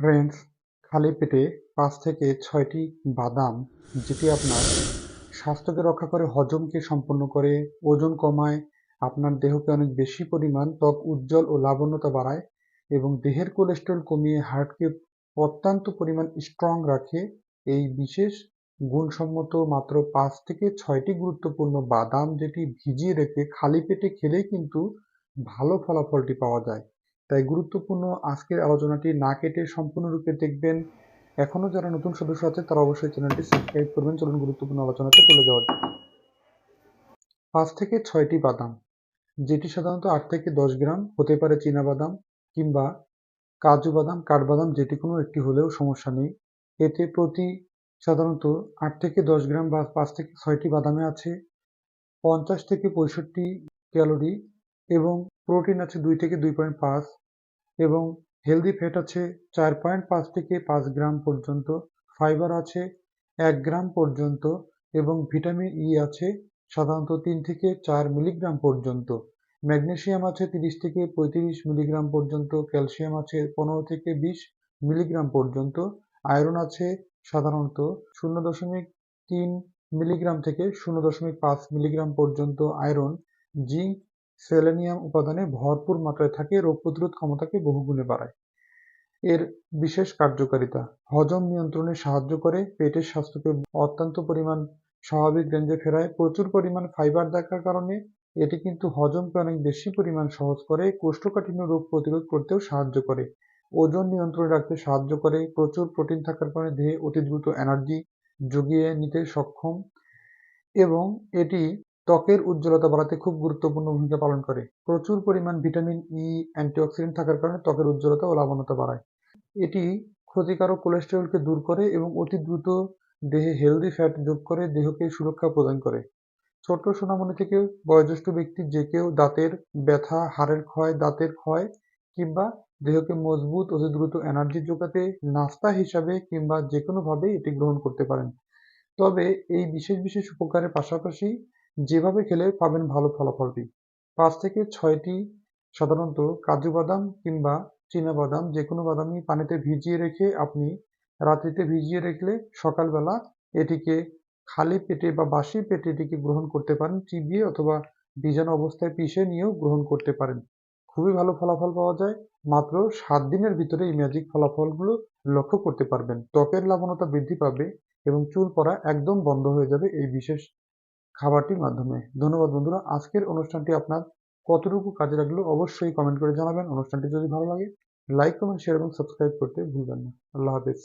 Friends খালি পেটে পাঁচ থেকে ছয়টি বাদাম, যেটি আপনার স্বাস্থ্যকে রক্ষা করে, হজমকে সম্পন্ন করে, ওজন কমায়, আপনার দেহকে অনেক বেশি পরিমাণ ত্বক উজ্জ্বল ও লাবণ্যতা বাড়ায় এবং দেহের কোলেস্ট্রল কমিয়ে হার্টকে অত্যন্ত পরিমাণ স্ট্রং রাখে। এই বিশেষ গুণসম্মত মাত্র পাঁচ থেকে ছয়টি গুরুত্বপূর্ণ বাদাম, যেটি ভিজিয়ে রেখে খালি পেটে খেলেই কিন্তু ভালো ফলাফলটি পাওয়া যায়। তাই গুরুত্বপূর্ণ আজকের আলোচনাটি না কেটে সম্পূর্ণরূপে দেখবেন। এখনও যারা নতুন সদস্য আছে তারা অবশ্যই চ্যানেলটি সাবস্ক্রাইব করবেন। চলুন গুরুত্বপূর্ণ আলোচনাতে চলে যাওয়া যাক। পাঁচ থেকে ছয়টি বাদাম, যেটি সাধারণত আট থেকে দশ গ্রাম, হতে পারে চীনা বাদাম কিংবা কাজু বাদাম, কাঠবাদাম, যেটি কোনো একটি হলেও সমস্যা নেই। এতে প্রতি সাধারণত আট থেকে দশ গ্রাম বা পাঁচ থেকে ছয়টি বাদামে আছে। পঞ্চাশ থেকে পঁয়ষট্টি ক্যালোরি এবং প্রোটিন আছে দুই থেকে দুই পয়েন্ট পাঁচ। এবং হেলদি ফ্যাট আছে চার পয়েন্ট পাঁচ থেকে পাঁচ গ্রাম পর্যন্ত ফাইবার আছে এক গ্রাম পর্যন্ত এবং ভিটামিন ই আছে সাধারণত তিন থেকে চার মিলিগ্রাম পর্যন্ত। ম্যাগনেশিয়াম আছে তিরিশ থেকে পঁয়ত্রিশ মিলিগ্রাম পর্যন্ত ক্যালসিয়াম আছে পনেরো থেকে বিশ মিলিগ্রাম পর্যন্ত আয়রন আছে সাধারণত শূন্য দশমিক তিন মিলিগ্রাম থেকে শূন্য দশমিক পাঁচ মিলিগ্রাম পর্যন্ত আয়রন জিঙ্ক সেলেনিয়াম উপাদানে ভরপুর মাত্রায় থাকে, রোগ প্রতিরোধ ক্ষমতাকে বহুগুণে বাড়ায়। এর বিশেষ কার্যকারিতা, হজম নিয়ন্ত্রণে সাহায্য করে, পেটের স্বাস্থ্যকে অত্যন্ত পরিমাণ স্বাভাবিক রেঞ্জে ফেরায়, প্রচুর পরিমাণ ফাইবার থাকার কারণে এটি কিন্তু হজমকে অনেক বেশি পরিমাণ সহজ করে, কোষ্ঠকাঠিন্য রোগ প্রতিরোধ করতেও সাহায্য করে। ওজন নিয়ন্ত্রণে রাখতে সাহায্য করে, প্রচুর প্রোটিন থাকার কারণে দেহে অতি দ্রুত এনার্জি জুগিয়ে নিতে সক্ষম এবং এটি ত্বকের উজ্জ্বলতা বাড়াতে খুব গুরুত্বপূর্ণ ভূমিকা পালন করে। প্রচুর পরিমাণ ভিটামিন ই অ্যান্টিঅক্সিডেন্ট থাকার কারণে ত্বকের উজ্জ্বলতা ও লাবণ্যতা বাড়ায়। এটি ক্ষতিকারক কোলেস্টেরলকে দূর করে এবং অতি দ্রুত দেহে হেলদি ফ্যাট যোগ করে দেহকে সুরক্ষা প্রদান করে। ছোট্ট সোনামণি থেকে বয়োজ্যেষ্ঠ ব্যক্তি যে কেউ দাঁতের ব্যথা, হাড়ের ক্ষয়, দাঁতের ক্ষয় কিংবা দেহকে মজবুত, অতি দ্রুত এনার্জি যোগাতে নাস্তা হিসাবে কিংবা যে কোনোভাবে এটি গ্রহণ করতে পারেন। তবে এই বিশেষ বিশেষ উপকারের পাশাপাশি যেভাবে খেলে পাবেন ভালো ফলাফলটি। পাঁচ থেকে ছয়টি সাধারণত কাজু বাদাম কিংবা বাদাম যে কোনো বাদামই পানিতে ভিজিয়ে রেখে আপনি রাত্রিতে ভিজিয়ে রেখলে সকালবেলা এটিকে খালি পেটে বা বাসি পেটে এটিকে গ্রহণ করতে পারেন, চিবিয়ে অথবা ভিজানো অবস্থায় পিষে নিয়েও গ্রহণ করতে পারেন। খুবই ভালো ফলাফল পাওয়া যায়। মাত্র সাত দিনের ভিতরে এই ম্যাজিক ফলাফলগুলো লক্ষ্য করতে পারবেন। ত্বকের লাবণতা বৃদ্ধি পাবে এবং চুল পড়া একদম বন্ধ হয়ে যাবে এই বিশেষ খাবারটির মাধ্যমে। ধন্যবাদ বন্ধুরা। আজকের অনুষ্ঠানটি আপনার কতটুকু কাজে লাগল অবশ্যই কমেন্ট করে জানাবেন। অনুষ্ঠানটি যদি ভালো লাগে, লাইক, কমেন্ট শেয়ার এবং সাবস্ক্রাইব করতে ভুলবেন না। আল্লাহ হাফিজ।